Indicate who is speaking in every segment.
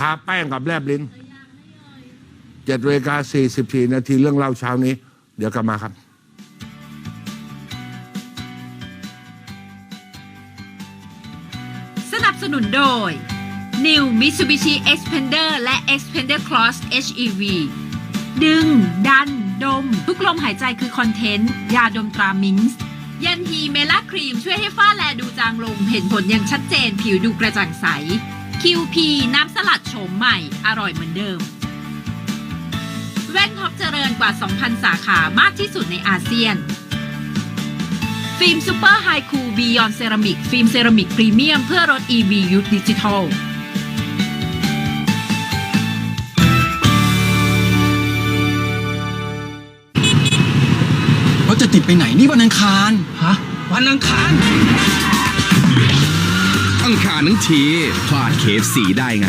Speaker 1: ทาแป้งกับแลบลิ้นเจ็ดเวลาสี่สิบสี่นาทีเรื่องเล่าเช้านี้ เดี๋ยวกลับมาครับ
Speaker 2: สนับสนุนโดย New Mitsubishi Xpander และ Xpander Cross HEV ดึง ดัน ดม ทุกลมหายใจคือคอนเทนต์ ยาดมตรามิงส์ยันฮีเมล่าครีมช่วยให้ฝ้าแลดูจางลง เห็นผลอย่างชัดเจนผิวดูกระจ่างใส QP น้ำสลัดโฉมใหม่ อร่อยเหมือนเดิม แว่นท็อปเจริญกว่า 2,000 สาขามากที่สุดในอาเซียน ฟิล์มซูเปอร์ไฮคูบียอนเซรามิกฟิล์มเซรามิกพรีเมียมเพื่อรถ EV ยุคดิจิทัล
Speaker 3: เราจะติดไปไหนนี่วันอังคาร ฮะ วันอังคาร
Speaker 4: อังคารทั้งทีพลาดเคฟสีได้ไง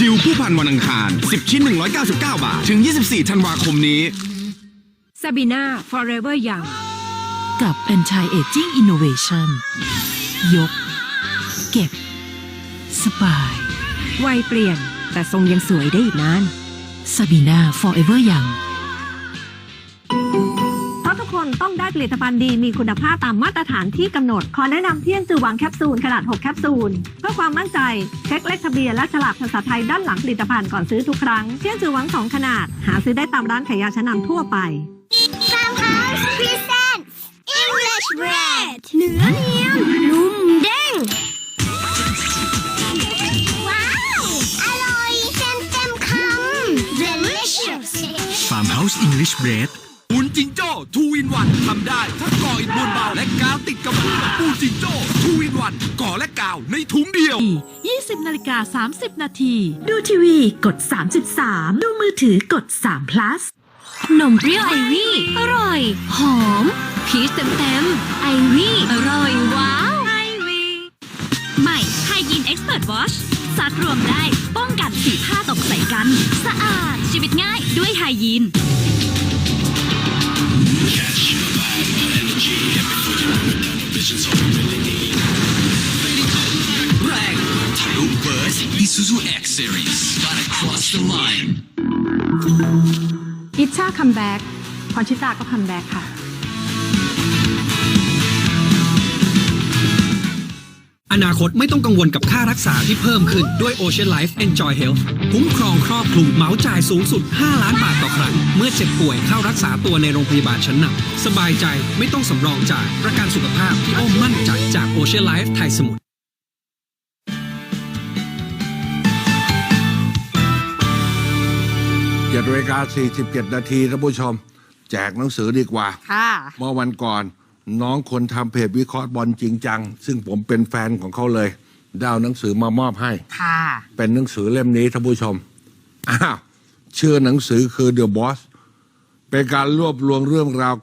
Speaker 4: ดิวผู้พันวันอังคาร 10 ชิ้น 199 บาท ถึง 24 ธันวาคมนี้
Speaker 5: ซาบีนา forever young
Speaker 6: กับ Anti Aging Innovation ยก เก็บ สบาย
Speaker 5: วัยเปลี่ยน แต่ทรงยังสวยได้อีกนาน
Speaker 6: Sabina Forever Young
Speaker 7: เพราะทุกคน ต้องได้ผลิตภัณฑ์ดีมีคุณภาพตามมาตรฐานที่กำหนด ขอแนะนำเที่ยงจือหวังแคปซูลขนาด 6 แคปซูล เพื่อความมั่นใจ เช็คเลขทะเบียนและฉลากภาษาไทยด้านหลังผลิตภัณฑ์ก่อนซื้อทุกครั้ง เที่ยงจือหวัง2ขนาด หาซื้อได้ตามร้านขายยาชั้นนำทั่วไป
Speaker 8: Farmhouse Presents English Bread เนื้อเนียนนุ่มเด้ง ว้าว อร่อยเต็มเต็มคำ delicious
Speaker 3: Farmhouse English Bread
Speaker 4: ปูนจิงโจ้ทูอินวันทำได้ทั้งก่ออิฐบนเบาและกาวติดกระบะปูนจิงโจ้ทูอินวันก่อและกาวในถุงเดียว
Speaker 6: 20นาฬิกา30 นาที ดูทีวีกด 33 ดูมือถือกด3 plus
Speaker 8: นมเปรี้ยวไอวี่ อร่อย หอม พีชเต็มเต็มไอวี่ อร่อย ว้าวไอวี่ใหม่ไฮยีนเอ็กซ์เพรสวอชซักรวมได้ ป้องกันสีผ้าตกใส่กัน สะอาดชีวิตง่ายด้วยไฮยีน
Speaker 9: อิชชาคัมแบ็กพรชิตาก็คัมแบ็กค่ะ
Speaker 10: อนาคตไม่ต้องกังวลกับค่ารักษาที่เพิ่มขึ้นด้วย Ocean Life Enjoy Health คุ้มครองครอบคลุมเหมาจ่ายสูงสุด 5 ล้านบาทต่อครั้ง เมื่อเจ็บป่วยเข้ารักษาตัวในโรงพยาบาลชั้นนำสบายใจไม่ต้องสำรองจ่ายประกันสุขภาพที่อ้อมมั่นใจจาก Ocean Life ไทยสมุทร
Speaker 1: เจ็ดเวลาสี่สิบเจ็ดนาทีท่านผู้ชม แจกหนังสือดีกว่า
Speaker 2: ค่ะ
Speaker 1: เมื่อวันก่อน น้องคนทำเพจวิเคราะห์บอลจริงจัง ซึ่งผมเป็นแฟนของเขาเลยได้เอาหนังสือมามอบให้
Speaker 2: ค่ะ
Speaker 1: เป็นหนังสือเล่มนี้ท่านผู้ชม อ้าว ชื่อหนังสือคือ The Boss เป็นการรวบรวมเรื่องราว